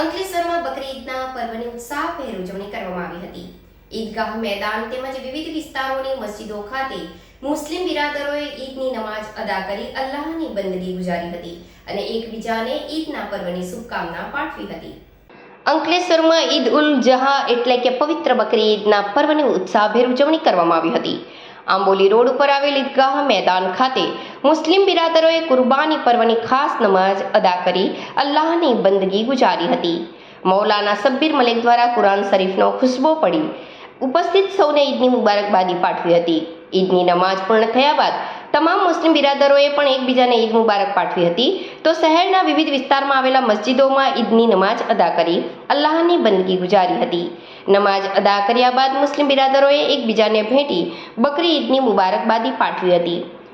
અંકલેશ્વરમાં બકરી ઈદના પર્વની ઉત્સાહભેર ઉજવણી કરવામાં આવી હતી. ઈદગાહ મેદાન તેમજ વિવિધ વિસ્તારોની મસ્જિદો ખાતે મુસ્લિમ બિરાદરોએ ઈદની નમાજ અદા કરી અલ્લાહની બંદગી ગુજારી હતી અને એકબીજાને ઈદના પર્વની શુભકામના પાઠવી હતી. અંકલેશ્વરમાં ઈદ ઉલ જહા એટલે કે પવિત્ર બકરી ઈદના પર્વની ઉત્સાહભેર ઉજવણી કરવામાં આવી હતી. આંબોલી રોડ ઉપર આવેલ ઈદગાહ મેદાન ખાતે મુસ્લિમ બિરાદરોએ કુરબાની પર્વની ખાસ નમાજ અદા કરી અલ્લાહની બંદગી ગુજારી હતી. મૌલાના સબ્બીર મલિક દ્વારા કુરાન શરીફનો ખુશ્બો પડી. ઉપસ્થિત સૌને ઈદની મુબારકબાદી પાઠવી હતી. ઈદની નમાજ પૂર્ણ થયા બાદ તમામ મુસ્લિમ બિરાદરોએ પણ એકબીજાને ઈદ મુબારક પાઠવી હતી. તો શહેરના વિવિધ વિસ્તારમાં આવેલા મસ્જિદોમાં ઈદની નમાજ અદા કરી અલ્લાહની બંદગી ગુજારી હતી. નમાજ અદા કર્યા બાદ મુસ્લિમ બિરાદરોએ એકબીજાને ભેટી બકરી ઈદની મુબારકબાદી પાઠવી હતી.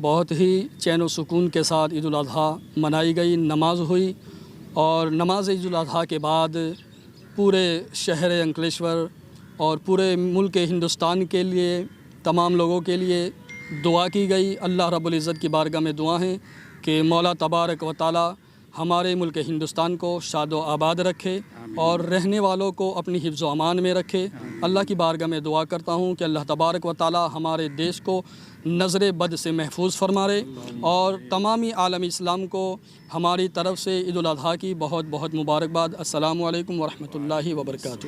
بہت ہی چین و سکون کے ساتھ عید الاضحیٰ منائی گئی نماز ہوئی اور نماز عید الاضحیٰ کے بعد پورے شہر انکلیشور اور پورے ملک ہندوستان کے لیے تمام لوگوں کے لیے دعا کی گئی۔ اللہ رب العزت کی بارگاہ میں دعا ہیں کہ مولا تبارک و تعالی ہمارے ملک ہندوستان کو شاد و آباد رکھے اور رہنے والوں کو اپنی حفظ و امان میں رکھے۔ اللہ کی بارگاہ میں دعا کرتا ہوں کہ اللہ تبارک و تعالی ہمارے دیش کو نظر بد سے محفوظ فرمارے اور تمامی عالم اسلام کو ہماری طرف سے عید الاضحیٰ کی بہت بہت مبارکباد۔ السلام علیکم ورحمۃ اللہ وبرکاتہ۔